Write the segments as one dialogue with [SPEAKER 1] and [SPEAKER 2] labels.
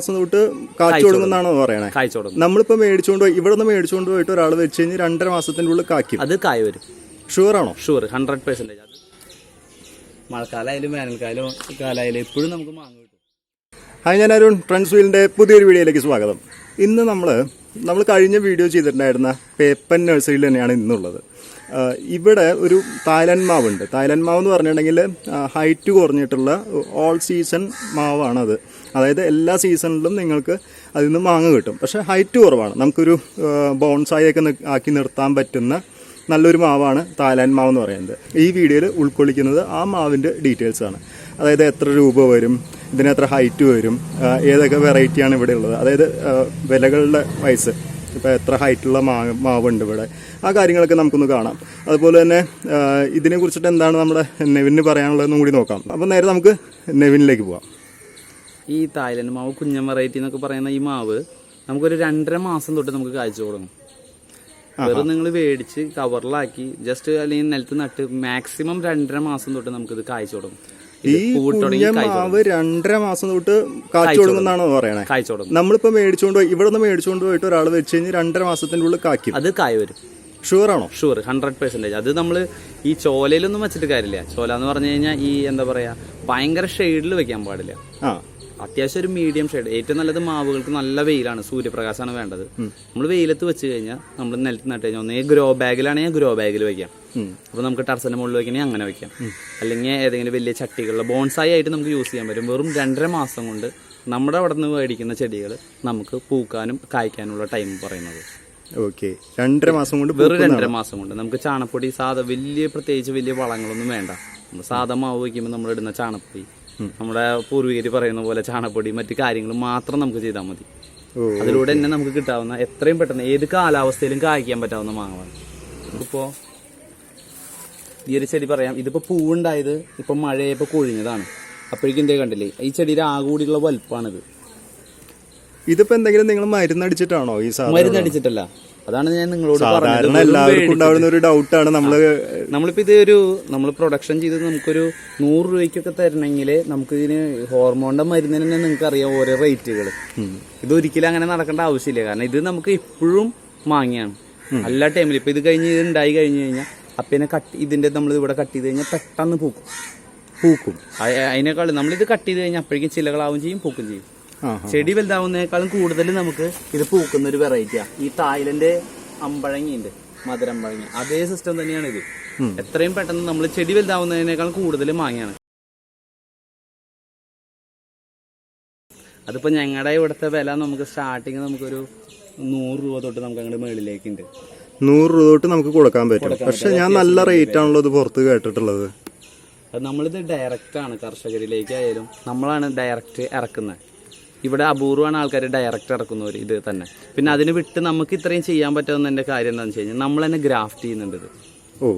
[SPEAKER 1] മാസം തൊട്ട് കാച്ചു കൊടുക്കുന്നതാണോ പറയണേ?
[SPEAKER 2] കായ്ച്ചു തുടങ്ങും
[SPEAKER 1] നമ്മളിപ്പോ മേടിച്ചുകൊണ്ട് പോയി ഇവിടെ നിന്ന് മേടിച്ചുകൊണ്ട് പോയിട്ട് ഒരാൾ വെച്ച് കഴിഞ്ഞ് രണ്ടര മാസത്തിന്റെ ഉള്ളിൽ കാക്കും
[SPEAKER 2] അത് കായ വരും.
[SPEAKER 1] ഷുവർ ആണോ?
[SPEAKER 2] ഷുവർ ഹൺഡ്രഡ് പെർസെന്റേജ് അത് മഴക്കാലമായാലും വേനൽക്കാലം കാലമായാലും എപ്പോഴും നമുക്ക് മാങ്ങ
[SPEAKER 1] ഹായ് ഞാൻ അരുൺ ഫ്രണ്ട്സ് വീലിന്റെ പുതിയൊരു വീഡിയോയിലേക്ക് സ്വാഗതം. ഇന്ന് നമ്മൾ നമ്മൾ കഴിഞ്ഞ വീഡിയോ ചെയ്തിട്ടുണ്ടായിരുന്ന പേപ്പൻ നഴ്സറിയിൽ തന്നെയാണ് ഇന്നുള്ളത്. ഇവിടെ ഒരു തായ്ലൻഡ് മാവുണ്ട്. തായ്ലൻഡ് മാവ് എന്ന് പറഞ്ഞിട്ടുണ്ടെങ്കിൽ ഹൈറ്റ് കുറഞ്ഞിട്ടുള്ള ഓൾ സീസൺ മാവാണത്. അതായത് എല്ലാ സീസണിലും നിങ്ങൾക്ക് അതിൽ നിന്ന് മാങ്ങ കിട്ടും. പക്ഷേ ഹൈറ്റ് കുറവാണ്. നമുക്കൊരു ബോൺസായി ഒക്കെ ആക്കി നിർത്താൻ പറ്റുന്ന നല്ലൊരു മാവാണ് തായ്ലാൻഡ് മാവ് എന്ന് പറയുന്നത്. ഈ വീഡിയോയിൽ ഉൾക്കൊള്ളിക്കുന്നത് ആ മാവിന്റെ ഡീറ്റെയിൽസാണ് അതായത് എത്ര രൂപ വരും ഇതിന് എത്ര ഹൈറ്റ് വരും ഏതൊക്കെ വെറൈറ്റിയാണ് ഇവിടെ ഉള്ളത്? അതായത് വിലകളുടെ വയസ്സ് ഇപ്പോൾ എത്ര ഹൈറ്റുള്ള മാവ് മാവുണ്ട് ഇവിടെ? ആ കാര്യങ്ങളൊക്കെ നമുക്കൊന്ന് കാണാം. അതുപോലെ തന്നെ ഇതിനെ കുറിച്ചിട്ട് എന്താണ് നമ്മുടെ നെവിന് പറയാനുള്ളതെന്നും കൂടി നോക്കാം. അപ്പോൾ നേരെ നമുക്ക് നെവിനിലേക്ക് പോവാം.
[SPEAKER 2] ഈ തായ്ലൻഡ് മാവ് കുഞ്ഞൻ വെറൈറ്റി എന്നൊക്കെ പറയുന്ന ഈ മാവ് നമുക്കൊരു രണ്ടര മാസം തൊട്ട് നമുക്ക് കാഴ്ച തുടങ്ങും. വെറും നിങ്ങൾ മേടിച്ച് കവറിലാക്കി ജസ്റ്റ് അല്ലെങ്കിൽ നിലത്ത് നട്ട് മാക്സിമം രണ്ടര മാസം തൊട്ട് നമുക്കിത് കായ്ച്ചു തുടങ്ങും.
[SPEAKER 1] ഈ മാവ് രണ്ടര മാസം തൊട്ട് കാച്ചു തുടങ്ങുന്നാണോ പറയണേ.
[SPEAKER 2] കായ്ച്ചു തുടങ്ങും.
[SPEAKER 1] നമ്മളിപ്പോൾ മേടിച്ചുകൊണ്ട് പോയി ഇവിടെ നിന്ന് മേടിച്ചുകൊണ്ട് പോയിട്ട് ഒരാൾ വെച്ച് കഴിഞ്ഞാൽ രണ്ടര മാസത്തിന്റെ ഉള്ളിൽ കാക്കും
[SPEAKER 2] അത് കായ വരും.
[SPEAKER 1] ഷുവർ ആണോ?
[SPEAKER 2] ഷുവർ ഹൺഡ്രഡ് പെർസെന്റേജ് അത് നമ്മൾ ഈ ചോലയിലൊന്നും വെച്ചിട്ട് കാര്യമില്ല. ചോല എന്ന് പറഞ്ഞു കഴിഞ്ഞാൽ ഈ എന്താ പറയാ ഭയങ്കര ഷെയ്ഡിൽ വെക്കാൻ പാടില്ല.
[SPEAKER 1] ആ.
[SPEAKER 2] അത്യാവശ്യം ഒരു മീഡിയം ഷെയ്ഡ് ഏറ്റവും നല്ലത് മാവുകൾക്ക് നല്ല വെയിലാണ് സൂര്യപ്രകാശമാണ് വേണ്ടത്. നമ്മൾ വെയിലത്ത് വെച്ച് കഴിഞ്ഞാൽ നമ്മൾ നിലത്ത് നട്ട് കഴിഞ്ഞാൽ ഒന്നേ ഗ്രോ ബാഗിലാണെങ്കിൽ ഗ്രോ ബാഗിൽ വെക്കാം. അപ്പോൾ നമുക്ക് ടർസന്റെ മുകളിൽ വെക്കണമെങ്കിൽ അങ്ങനെ വെക്കാം. അല്ലെങ്കിൽ ഏതെങ്കിലും വലിയ ചട്ടികളിൽ ബോൺസായി ആയിട്ട് നമുക്ക് യൂസ് ചെയ്യാൻ പറ്റും. വെറും രണ്ടര മാസം കൊണ്ട് നമ്മുടെ അവിടെ നിന്ന് മേടിക്കുന്ന ചെടികൾ നമുക്ക് പൂക്കാനും കായ്ക്കാനുള്ള ടൈം പറയുന്നത്.
[SPEAKER 1] ഓക്കെ. രണ്ടര മാസം കൊണ്ട്
[SPEAKER 2] വെറും രണ്ടര മാസം കൊണ്ട്. നമുക്ക് ചാണപ്പൊടി സാധാ വലിയ പ്രത്യേകിച്ച് വലിയ വളങ്ങളൊന്നും വേണ്ട. നമ്മൾ സാധാ മാവ് വയ്ക്കുമ്പോൾ നമ്മൾ ഇടുന്ന ചാണപ്പൊടി നമ്മുടെ പൂർവികർ പറയുന്ന പോലെ ചാണപ്പൊടി മറ്റു കാര്യങ്ങൾ മാത്രം നമുക്ക് ചെയ്താൽ മതി. അതിലൂടെ തന്നെ നമുക്ക് കിട്ടാവുന്ന എത്രയും പെട്ടെന്ന് ഏത് കാലാവസ്ഥയിലും കായ്ക്കാൻ പറ്റാവുന്ന മാങ്ങമാണ് ഇപ്പോൾ ഈ ഒരു ചെടി പറയാം ഇതിപ്പോ പൂവുണ്ടായത് ഇപ്പൊ മഴയപ്പോ കൊഴിഞ്ഞതാണ്. അപ്പോഴേക്കും എന്തേ കണ്ടില്ലേ ഈ ചെടിയുടെ ആകൂടിയുള്ള കൂടിയുള്ള വലുപ്പമാണിത്
[SPEAKER 1] ഇതിപ്പോ എന്തെങ്കിലും നിങ്ങൾ മരുന്നടിച്ചിട്ടാണോ ഈ
[SPEAKER 2] മരുന്നടിച്ചിട്ടല്ല. അതാണ് ഞാൻ നിങ്ങളോട് പറഞ്ഞത്.
[SPEAKER 1] സാധാരണ എല്ലാവർക്കും ഉണ്ടാവുന്ന ഒരു ഡൗട്ടാണ് നമ്മൾ
[SPEAKER 2] നമ്മളിപ്പോ ഇത് ഒരു നമ്മൾ പ്രൊഡക്ഷൻ ചെയ്ത് നമുക്കൊരു നൂറ് രൂപയ്ക്കൊക്കെ തരണമെങ്കിൽ നമുക്ക് ഇതിന് ഹോർമോണിന്റെ മരുന്നിന് തന്നെ നിങ്ങൾക്ക് അറിയാം ഓരോ റേറ്റുകൾ ഇത് ഒരിക്കലും അങ്ങനെ നടക്കേണ്ട ആവശ്യമില്ല. കാരണം ഇത് നമുക്ക് ഇപ്പോഴും മാങ്ങിയാണ്. എല്ലാ ടൈമിലും ഇപ്പൊ ഇത് കഴിഞ്ഞ് ഇത് ഉണ്ടായി കഴിഞ്ഞു കഴിഞ്ഞാൽ അപ്പിനെ കട്ട് ഇതിന്റെ നമ്മൾ ഇവിടെ കട്ട് ചെയ്ത് കഴിഞ്ഞാൽ പെട്ടെന്ന് പൂക്കും.
[SPEAKER 1] പൂക്കും.
[SPEAKER 2] അതിനേക്കാൾ അതിനേക്കാളും നമ്മളിത് കട്ട് ചെയ്ത് കഴിഞ്ഞാൽ അപ്പോഴേക്കും ചിലകളാവും ചെയ്യും പൂക്കും ചെയ്യും. ചെടി വലുതാവുന്നതിനേക്കാളും കൂടുതൽ നമുക്ക് ഇത് പൂക്കുന്ന ഒരു വെറൈറ്റിയാ ഈ തായ്ലൻഡ് അമ്പഴങ്ങിയുണ്ട് മധുരമ്പഴങ്ങി. അതേ സിസ്റ്റം തന്നെയാണ് ഇത്. എത്രയും പെട്ടെന്ന് നമ്മൾ ചെടി വലുതാവുന്നതിനേക്കാളും കൂടുതൽ മാങ്ങയാണ്. അതിപ്പോ ഞങ്ങളുടെ ഇവിടുത്തെ വില നമുക്ക് സ്റ്റാർട്ടിങ് നമുക്കൊരു നൂറ് രൂപ തൊട്ട് നമുക്ക് അങ്ങോട്ട് മേളിലേക്കുണ്ട്.
[SPEAKER 1] നൂറ് രൂപ തൊട്ട് നമുക്ക് കൊടുക്കാൻ പറ്റും. പക്ഷെ ഞാൻ നല്ല റേറ്റ് ആണല്ലോ ഇത് പുറത്ത് കേട്ടിട്ടുള്ളത്.
[SPEAKER 2] നമ്മളിത് ഡയറക്റ്റ് ആണ് കർഷകരിലേക്ക് ആയാലും നമ്മളാണ് ഡയറക്റ്റ് ഇറക്കുന്നത്. ഇവിടെ അപൂർവമാണ് ആൾക്കാർ ഡയറക്റ്റ് ഇറക്കുന്നവർ ഇത് തന്നെ. പിന്നെ അതിന് വിട്ട് നമുക്ക് ഇത്രയും ചെയ്യാൻ പറ്റുന്നതിന്റെ കാര്യം എന്താണെന്ന് വെച്ച് കഴിഞ്ഞാൽ നമ്മൾ തന്നെ ഗ്രാഫ്റ്റ് ചെയ്യുന്നുണ്ട് ഇത്.
[SPEAKER 1] ഓ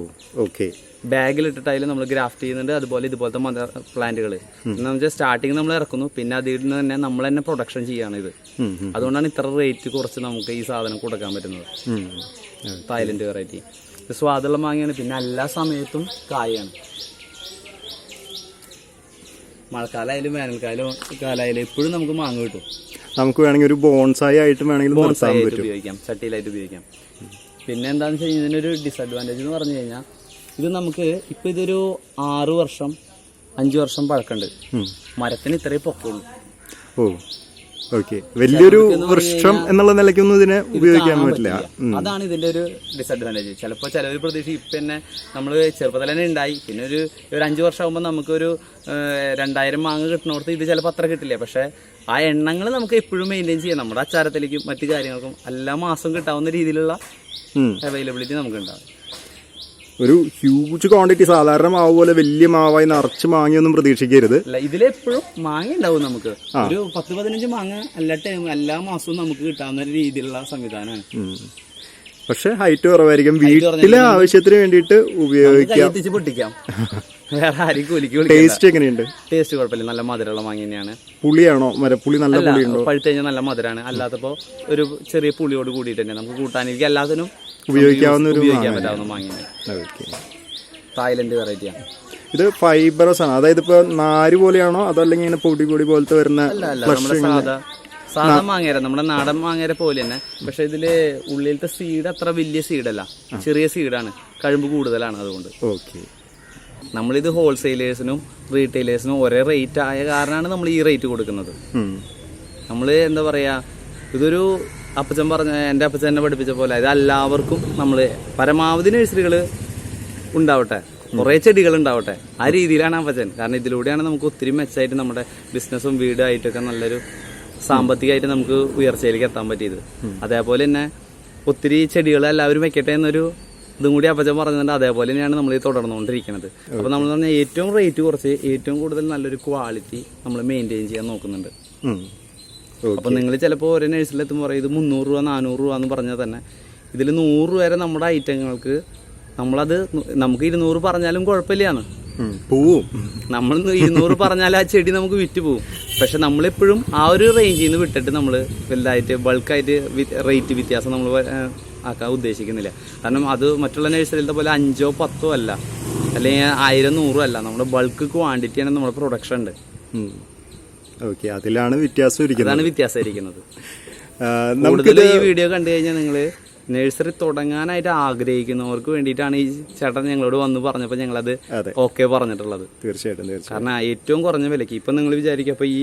[SPEAKER 1] ഓക്കെ.
[SPEAKER 2] ബാഗിലിട്ടിട്ടായാലും നമ്മൾ ഗ്രാഫ്റ്റ് ചെയ്യുന്നുണ്ട് അതുപോലെ ഇതുപോലത്തെ മദർ പ്ലാന്റുകൾ എന്ന് വെച്ചാൽ സ്റ്റാർട്ടിങ് നമ്മൾ ഇറക്കുന്നു പിന്നെ അതിൽ നിന്ന് തന്നെ നമ്മൾ തന്നെ പ്രൊഡക്ഷൻ ചെയ്യാണ് ഇത്. അതുകൊണ്ടാണ് ഇത്ര റേറ്റ് കുറച്ച് നമുക്ക് ഈ സാധനം കൊടുക്കാൻ പറ്റുന്നത്. തായ്ലൻഡ് വെറൈറ്റി സ്വാദുള്ള മാങ്ങയാണ് പിന്നെ എല്ലാ സമയത്തും കായാണ്. മഴക്കാലമായാലും വേനൽക്കാലം കാലമായാലും എപ്പോഴും നമുക്ക് മാങ്ങ കിട്ടും.
[SPEAKER 1] നമുക്ക് വേണമെങ്കിൽ ഒരു ബോൺസായി ആയിട്ട് വേണമെങ്കിൽ
[SPEAKER 2] ബോൺസായി ആയിട്ട് ഉപയോഗിക്കാം. ചട്ടിയിലായിട്ട് ഉപയോഗിക്കാം. പിന്നെ എന്താണെന്ന് വെച്ച് കഴിഞ്ഞാൽ ഇതിനൊരു ഡിസഡ്വാന്റേജ് എന്ന് പറഞ്ഞു കഴിഞ്ഞാൽ ഇത് നമുക്ക് ഇപ്പം ഇതൊരു ആറ് വർഷം അഞ്ച് വർഷം പഴക്കമുണ്ട്. മരത്തിന് ഇത്രയും പൊക്കുള്ളൂ
[SPEAKER 1] ഓ. ഓക്കെ. വലിയൊരു വൃക്ഷം എന്നുള്ള നിലയ്ക്കൊന്നും ഇതിനെ ഉപയോഗിക്കാൻ പറ്റില്ല.
[SPEAKER 2] അതാണ് ഇതിന്റെ ഒരു ഡിസഡ്വാന്റേജ് ചിലപ്പോൾ ചിലവർ പ്രതീക്ഷ ഇപ്പം തന്നെ നമ്മൾ ചെറുപ്പത്തിൽ തന്നെ ഉണ്ടായി. പിന്നെ ഒരു ഒരു അഞ്ച് വർഷം ആകുമ്പോൾ നമുക്കൊരു ഒരു രണ്ടായിരം മാങ്ങ കിട്ടണോടത്ത് ഇത് ചിലപ്പോൾ അത്ര കിട്ടില്ല. പക്ഷെ ആ എണ്ണങ്ങൾ നമുക്ക് എപ്പോഴും മെയിന്റെയിൻ ചെയ്യാം. നമ്മുടെ അച്ചാരത്തിലേക്കും മറ്റു കാര്യങ്ങൾക്കും എല്ലാ മാസവും കിട്ടാവുന്ന രീതിയിലുള്ള അവൈലബിലിറ്റി നമുക്ക് ഉണ്ടാവും
[SPEAKER 1] ഒരു ഹ്യൂജ് ക്വാണ്ടിറ്റി സാധാരണ മാവ് പോലെ വലിയ മാവായി നിറച്ച് മാങ്ങിയൊന്നും പ്രതീക്ഷിക്കരുത്.
[SPEAKER 2] ഇതിലെപ്പോഴും മാങ്ങ ഉണ്ടാവും നമുക്ക് ഒരു പത്ത് പതിനഞ്ച് മാങ്ങ എല്ലാ ടൈം എല്ലാ മാസവും നമുക്ക് കിട്ടാവുന്ന രീതിയിലുള്ള സംവിധാനമാണ്.
[SPEAKER 1] പക്ഷെ ഹൈറ്റ് കുറവായിരിക്കും. വീട്ടിലെ ആവശ്യത്തിന് വേണ്ടിയിട്ട് ഉപയോഗിക്കാം.
[SPEAKER 2] പൊട്ടിക്കാം. വേറെ ആരും കൂലിക്ക്
[SPEAKER 1] ടേസ്റ്റ് എങ്ങനെയുണ്ട്?
[SPEAKER 2] ടേസ്റ്റ് കുഴപ്പമില്ല. നല്ല മധുരമുള്ള മാങ്ങ തന്നെയാണ്.
[SPEAKER 1] പുളിയാണോ? പുളി നല്ല പുളിയുണ്ടോ?
[SPEAKER 2] പഴുത്തു കഴിഞ്ഞാൽ നല്ല മധുരമാണ്. അല്ലാത്തപ്പോ ഒരു ചെറിയ പുളിയോട് കൂടിയിട്ട് തന്നെ നമുക്ക് കൂട്ടാനിരിക്കും. എല്ലാത്തിനും
[SPEAKER 1] ഉപയോഗിക്കാവുന്ന ഒരു
[SPEAKER 2] ഉപയോഗിക്കാൻ പറ്റാവുന്ന മാങ്ങയാണ്. തായ്ലൻഡ് വെറൈറ്റിയാണ്
[SPEAKER 1] ഇത് ഫൈബറസ് ആണ്. അതായത് ഇപ്പൊ നാര് പോലെയാണോ? അതല്ലെങ്കിൽ ഇങ്ങനെ പൊടി പൊടി പോലത്തെ വരുന്ന
[SPEAKER 2] സാധാ മാങ്ങേര നമ്മുടെ നാടൻ മാങ്ങേര പോലെ തന്നെ. പക്ഷെ ഇതിൽ ഉള്ളിലത്തെ സീഡ് അത്ര വലിയ സീഡല്ല ചെറിയ സീഡാണ് കഴിമ്പ് കൂടുതലാണ് അതുകൊണ്ട്.
[SPEAKER 1] ഓക്കെ.
[SPEAKER 2] നമ്മളിത് ഹോൾസെയിലേഴ്സിനും റീറ്റെയിലേഴ്സിനും ഒരേ റേറ്റ് ആയ കാരണമാണ് നമ്മൾ ഈ റേറ്റ് കൊടുക്കുന്നത്. നമ്മൾ എന്താ പറയാ ഇതൊരു അപ്പച്ചൻ പറഞ്ഞ എന്റെ അപ്പച്ചൻ എന്നെ പഠിപ്പിച്ച പോലെ ഇത് എല്ലാവർക്കും നമ്മൾ പരമാവധി നഴ്സറികൾ ഉണ്ടാവട്ടെ. കുറേ ചെടികൾ ഉണ്ടാവട്ടെ. ആ രീതിയിലാണ് അപ്പച്ചൻ. കാരണം ഇതിലൂടെയാണ് നമുക്ക് ഒത്തിരി മെച്ചമായിട്ട് നമ്മുടെ ബിസിനസ്സും വീടായിട്ടൊക്കെ നല്ലൊരു സാമ്പത്തികമായിട്ട് നമുക്ക് ഉയർച്ചയിലേക്ക് എത്താൻ പറ്റിയത്. അതേപോലെ തന്നെ ഒത്തിരി ചെടികൾ എല്ലാവരും വെക്കട്ടെ എന്നൊരു ഇതും കൂടി അപ്പച്ചൻ പറഞ്ഞിട്ടുണ്ട്. അതേപോലെ തന്നെയാണ് നമ്മൾ ഇത് തുടർന്നുകൊണ്ടിരിക്കുന്നത്. അപ്പോൾ നമ്മൾ പറഞ്ഞാൽ ഏറ്റവും റേറ്റ് കുറച്ച് ഏറ്റവും കൂടുതൽ നല്ലൊരു ക്വാളിറ്റി നമ്മൾ മെയിന്റെയിൻ ചെയ്യാൻ നോക്കുന്നുണ്ട്. അപ്പൊ നിങ്ങൾ ചിലപ്പോൾ ഓരോ നഴ്സിലെത്തുമ്പോൾ പറയും ഇത് മുന്നൂറ് രൂപ നാനൂറ് രൂപ എന്ന് പറഞ്ഞാൽ തന്നെ ഇതിൽ നൂറ് വരെ നമ്മുടെ ഐറ്റങ്ങൾക്ക് നമ്മളത് നമുക്ക് ഇരുന്നൂറ് പറഞ്ഞാലും കുഴപ്പമില്ലാന്ന്
[SPEAKER 1] പോവും.
[SPEAKER 2] നമ്മൾ ഇരുന്നൂറ് പറഞ്ഞാൽ ആ ചെടി നമുക്ക് വിറ്റ് പോവും. പക്ഷെ നമ്മളെപ്പോഴും ആ ഒരു റേഞ്ചിൽ നിന്ന് വിട്ടിട്ട് നമ്മൾ വലുതായിട്ട് ബൾക്കായിട്ട് റേറ്റ് വ്യത്യാസം നമ്മൾ ആക്കാൻ ഉദ്ദേശിക്കുന്നില്ല. കാരണം അത് മറ്റുള്ള നഴ്സറിയിലത്തെ പോലെ അഞ്ചോ പത്തോ അല്ല. അല്ലെങ്കിൽ ആയിരം നൂറും അല്ല. നമ്മുടെ ബൾക്ക് ക്വാണ്ടിറ്റിയാണ് നമ്മുടെ പ്രൊഡക്ഷൻ ഉണ്ട്.
[SPEAKER 1] ഓക്കെ അതിലാണ് വ്യത്യാസം ഇരിക്കുന്നത്.
[SPEAKER 2] അതാണ് വ്യത്യാസം
[SPEAKER 1] ഇരിക്കുന്നത്.
[SPEAKER 2] കൂടുതൽ ഈ വീഡിയോ കണ്ടു കഴിഞ്ഞാൽ നിങ്ങൾ നഴ്സറി തുടങ്ങാനായിട്ട് ആഗ്രഹിക്കുന്നവർക്ക് വേണ്ടിയിട്ടാണ് ഈ ചേട്ടൻ ഞങ്ങളോട് വന്ന് പറഞ്ഞപ്പോൾ ഞങ്ങളത്. ഓക്കെ പറഞ്ഞിട്ടുള്ളത്.
[SPEAKER 1] തീർച്ചയായിട്ടും തീർച്ചയായിട്ടും.
[SPEAKER 2] കാരണം ഏറ്റവും കുറഞ്ഞ വിലയ്ക്ക്. ഇപ്പം നിങ്ങൾ വിചാരിക്കും അപ്പോൾ ഈ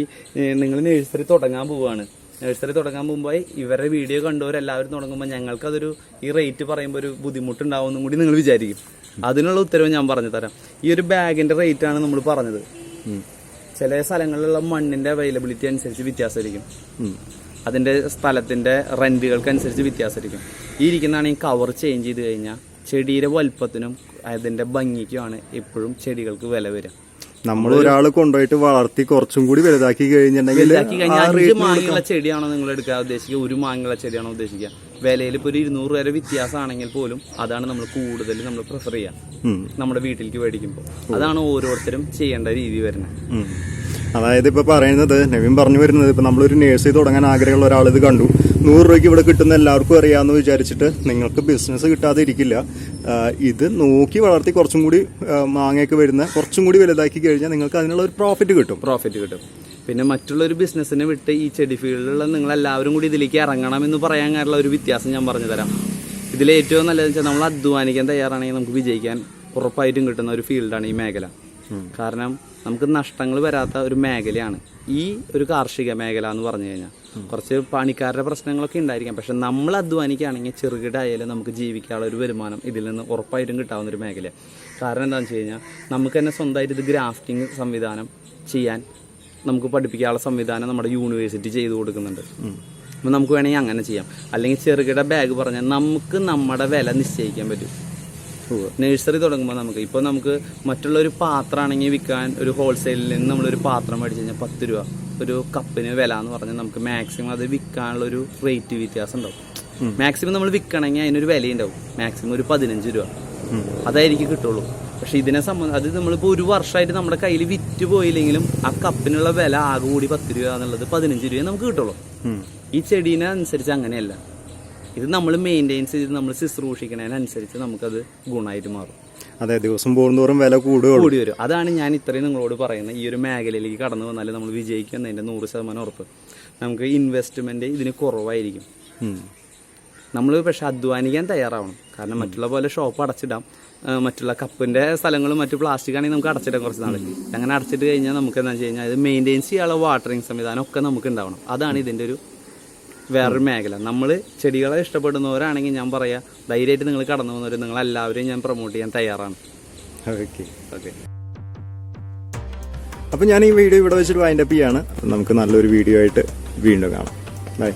[SPEAKER 2] നിങ്ങൾ നഴ്സറി തുടങ്ങാൻ പോവുകയാണ് നഴ്സറി തുടങ്ങാൻ പോകുമ്പോൾ ഇവരുടെ വീഡിയോ കണ്ടവരെല്ലാവരും തുടങ്ങുമ്പോൾ ഞങ്ങൾക്കതൊരു ഈ റേറ്റ് പറയുമ്പോൾ ഒരു ബുദ്ധിമുട്ടുണ്ടാവുമെന്നും കൂടി നിങ്ങൾ വിചാരിക്കും. അതിനുള്ള ഉത്തരവ് ഞാൻ പറഞ്ഞു തരാം ഈ ഒരു ബാഗിന്റെ റേറ്റ് ആണ് നമ്മൾ പറഞ്ഞത്. ചില സ്ഥലങ്ങളിലുള്ള മണ്ണിന്റെ അവൈലബിലിറ്റി അനുസരിച്ച് വ്യത്യാസമായിരിക്കും. അതിന്റെ സ്ഥലത്തിന്റെ റെന്റുകൾക്ക് അനുസരിച്ച് വ്യത്യാസമായിരിക്കും. ഈ ഇരിക്കുന്നതാണ് ഈ കവർ ചേഞ്ച് ചെയ്ത് കഴിഞ്ഞാൽ ചെടിയുടെ വലുപ്പത്തിനും അതിന്റെ ഭംഗിക്കുമാണ് എപ്പോഴും ചെടികൾക്ക് വില വരിക.
[SPEAKER 1] നമ്മൾ ഒരാൾ കൊണ്ടുപോയിട്ട് വളർത്തി കുറച്ചും കൂടി വലുതാക്കി കഴിഞ്ഞിട്ടുണ്ടെങ്കിൽ
[SPEAKER 2] അഞ്ച് മാങ്ങയുള്ള ചെടിയാണോ നിങ്ങൾ എടുക്കാൻ ഉദ്ദേശിക്കുക? ഒരു മാങ്ങയുള്ള ചെടിയാണോ ഉദ്ദേശിക്കുക? വിലയിൽ ഇപ്പോൾ ഒരു ഇരുന്നൂറ് വരെ വ്യത്യാസമാണെങ്കിൽ പോലും അതാണ് നമ്മൾ കൂടുതൽ നമ്മൾ പ്രിഫർ ചെയ്യുക. നമ്മുടെ വീട്ടിലേക്ക് മേടിക്കുമ്പോൾ. അതാണ് ഓരോരുത്തരും ചെയ്യേണ്ട രീതി വരുന്നത്.
[SPEAKER 1] അതായത് ഇപ്പൊ പറയുന്നത് നവീൻ പറഞ്ഞു വരുന്നത് ഇപ്പൊ നമ്മളൊരു നേഴ്സറി തുടങ്ങാൻ ആഗ്രഹമുള്ള ഒരാൾ ഇത് കണ്ടു. നൂറ് രൂപയ്ക്ക് ഇവിടെ കിട്ടുന്ന എല്ലാവർക്കും അറിയാമെന്ന് വിചാരിച്ചിട്ട് നിങ്ങൾക്ക് ബിസിനസ് കിട്ടാതെ ഇരിക്കില്ല ഇത് നോക്കി വളർത്തി കുറച്ചും കൂടി മാങ്ങയൊക്കെ വരുന്ന കുറച്ചും കൂടി വലുതാക്കി കഴിഞ്ഞാൽ നിങ്ങൾക്ക് അതിനുള്ള ഒരു പ്രോഫിറ്റ് കിട്ടും.
[SPEAKER 2] പ്രോഫിറ്റ് കിട്ടും. പിന്നെ മറ്റുള്ളൊരു ബിസിനസ്സിനെ വിട്ട് ഈ ചെടി ഫീൽഡിലുള്ള നിങ്ങൾ എല്ലാവരും കൂടി ഇതിലേക്ക് ഇറങ്ങണം എന്ന് പറയാൻ കാരണമുള്ള ഒരു വ്യത്യാസം ഞാൻ പറഞ്ഞു തരാം. ഇതിലേറ്റവും നല്ലതെന്ന് വെച്ചാൽ നമ്മൾ അധ്വാനിക്കാൻ തയ്യാറാണെങ്കിൽ നമുക്ക് വിജയിക്കാൻ ഉറപ്പായിട്ടും കിട്ടുന്ന ഒരു ഫീൽഡാണ് ഈ മേഖല. കാരണം നമുക്ക് നഷ്ടങ്ങൾ വരാത്ത ഒരു മേഖലയാണ്. ഈ ഒരു കാർഷിക മേഖല എന്ന് പറഞ്ഞു കഴിഞ്ഞാൽ. കുറച്ച് പണിക്കാരുടെ പ്രശ്നങ്ങളൊക്കെ ഉണ്ടായിരിക്കാം. പക്ഷെ നമ്മൾ അധ്വാനിക്കുകയാണെങ്കിൽ ചെറുകിട ആയാലും നമുക്ക് ജീവിക്കാനുള്ള ഒരു വരുമാനം ഇതിൽ നിന്ന് ഉറപ്പായിട്ടും കിട്ടാവുന്ന ഒരു മേഖല. കാരണം എന്താണെന്ന് വെച്ച് കഴിഞ്ഞാൽ നമുക്ക് തന്നെ സ്വന്തമായിട്ട് ഇത് ഗ്രാഫ്റ്റിംഗ് സംവിധാനം ചെയ്യാൻ നമുക്ക് പഠിപ്പിക്കാനുള്ള സംവിധാനം നമ്മുടെ യൂണിവേഴ്സിറ്റി ചെയ്തു കൊടുക്കുന്നുണ്ട്. അപ്പം നമുക്ക് വേണമെങ്കിൽ അങ്ങനെ ചെയ്യാം. അല്ലെങ്കിൽ ചെറുകിട ബാഗ് പറഞ്ഞാൽ നമുക്ക് നമ്മുടെ വില നിശ്ചയിക്കാൻ പറ്റും. നഴ്സറി തുടങ്ങുമ്പോൾ നമുക്ക് ഇപ്പോൾ നമുക്ക് മറ്റുള്ള ഒരു പാത്രമാണെങ്കിൽ വിൽക്കാൻ ഒരു ഹോൾസെയിലിൽ നിന്ന് നമ്മളൊരു പാത്രം മേടിച്ച് കഴിഞ്ഞാൽ പത്ത് രൂപ. ഒരു കപ്പിന് വില എന്ന് പറഞ്ഞാൽ നമുക്ക് മാക്സിമം അത് വിൽക്കാനുള്ള ഒരു റേറ്റ് വ്യത്യാസം ഉണ്ടാവും മാക്സിമം നമ്മൾ വിൽക്കണമെങ്കിൽ അതിനൊരു വിലയുണ്ടാവും. മാക്സിമം ഒരു പതിനഞ്ച് രൂപ. അതായിരിക്കും കിട്ടുള്ളൂ. പക്ഷെ ഇതിനെ സംബന്ധം അത് നമ്മളിപ്പോൾ ഒരു വർഷമായിട്ട് നമ്മുടെ കയ്യിൽ വിറ്റ് പോയില്ലെങ്കിലും ആ കപ്പിനുള്ള വില ആകെ കൂടി പത്ത് രൂപ എന്നുള്ളത് പതിനഞ്ച് രൂപയെ നമുക്ക് കിട്ടുള്ളൂ. ഈ ചെടീനെ അനുസരിച്ച് അങ്ങനെയല്ല. ഇത് നമ്മൾ മെയിന്റെയിൻസ് ചെയ്ത് നമ്മൾ ശുശ്രൂഷിക്കുന്നതിനനുസരിച്ച് നമുക്കത് ഗുണമായിട്ട് മാറും.
[SPEAKER 1] അതെ ദിവസം പോകുന്നതോറും വില കൂടുകയുള്ളൂ.
[SPEAKER 2] കൂടി വരും. അതാണ് ഞാൻ ഇത്രയും നിങ്ങളോട് പറയുന്നത്. ഈ ഒരു മേഖലയിലേക്ക് കടന്നു വന്നാൽ നമ്മൾ വിജയിക്കും എന്നതിന്റെ നൂറ് ശതമാനം ഉറപ്പ്. നമുക്ക് ഇൻവെസ്റ്റ്മെന്റ് ഇതിന് കുറവായിരിക്കും. നമ്മൾ പക്ഷെ അധ്വാനിക്കാൻ തയ്യാറാവണം. കാരണം മറ്റുള്ള പോലെ ഷോപ്പ് അടച്ചിടാം. മറ്റുള്ള കപ്പിന്റെ സ്ഥലങ്ങളും മറ്റു പ്ലാസ്റ്റിക് ആണെങ്കിൽ നമുക്ക് അടച്ചിടാം കുറച്ച് നാൾ അങ്ങനെ അടച്ചിട്ട് കഴിഞ്ഞാൽ നമുക്ക് എന്താ വെച്ച് കഴിഞ്ഞാൽ അത് മെയിന്റെയിൻസ് ചെയ്യാനുള്ള വാട്ടറിങ് സംവിധാനം ഒക്കെ നമുക്ക് ഉണ്ടാവണം. അതാണ് ഇതിന്റെ ഒരു വേറൊരു മേഖല. നമ്മൾ ചെടികളെ ഇഷ്ടപ്പെടുന്നവരാണെങ്കിൽ ഞാൻ പറയാം ധൈര്യമായിട്ട് നിങ്ങൾ കടന്നു പോകുന്നവർ നിങ്ങൾ എല്ലാവരെയും ഞാൻ പ്രൊമോട്ട് ചെയ്യാൻ തയ്യാറാണ്.
[SPEAKER 1] ഓക്കെ.
[SPEAKER 2] ഓക്കെ.
[SPEAKER 1] അപ്പം ഞാൻ ഈ വീഡിയോ ഇവിടെ വെച്ചിട്ട് വൈൻഡപ്പ് ചെയ്യാണ്. നമുക്ക് നല്ലൊരു വീഡിയോ ആയിട്ട് വീണ്ടും കാണാം. ബൈ